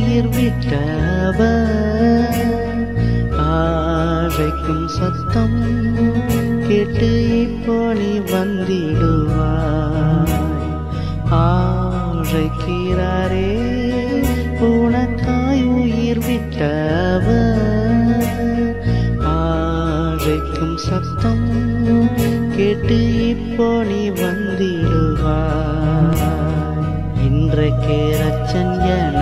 உயிர் விட்டவ அழைக்கும் சத்தம் கேட்டு இப்போ நீ வந்திடுவாய். அழைக்கிறாரே உனக்காய் உயிர் விட்டவ அழைக்கும் சத்தம் கேட்டு இப்போ நீ வந்திடுவாய். இன்றைக்கே ரச்சன் என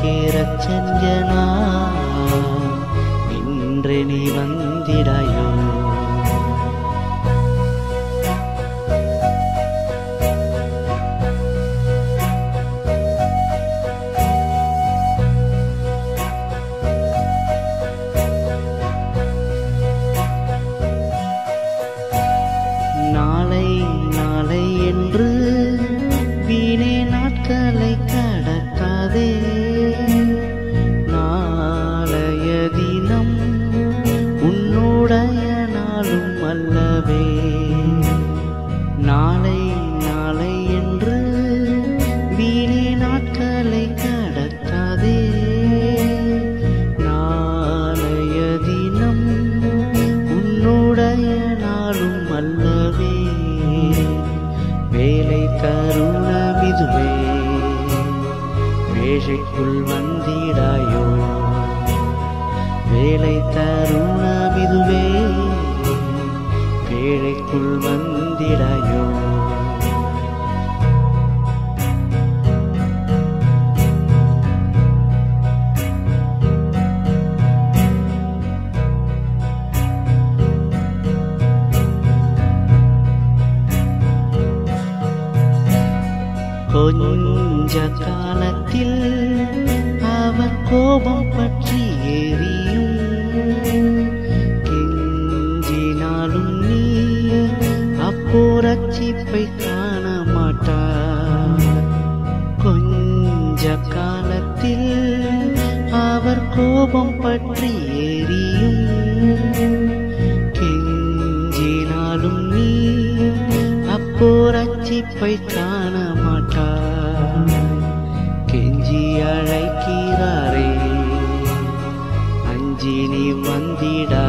இன்றைக்கே ரச்சன்யனா இன்றே நீ வந்திடாயோ? நாளை நாளை என்று வீணே நாட்களை கடத்தாதே. நாளைய தினம் உன்னுடைய நாளும் அல்லவே. வேலை தருணம் இதுவே வேஷைக்குள் வந்திடாயோ. வேலை தருணம் இதுவே கொஞ்ச காலத்தில் அவர் கோபம் பற்றி எரியும் கெஞ்சினாலும் நீ அப்போ ரட்சிப்பை காண மாட்டார் கொஞ்ச காலத்தில் அவர் கோபம் பற்றி எரியும் கெஞ்சினாலும் நீ அப்போ ரட்சிப்பை காண அழைக்கிறாரே. அஞ்சினி வந்திட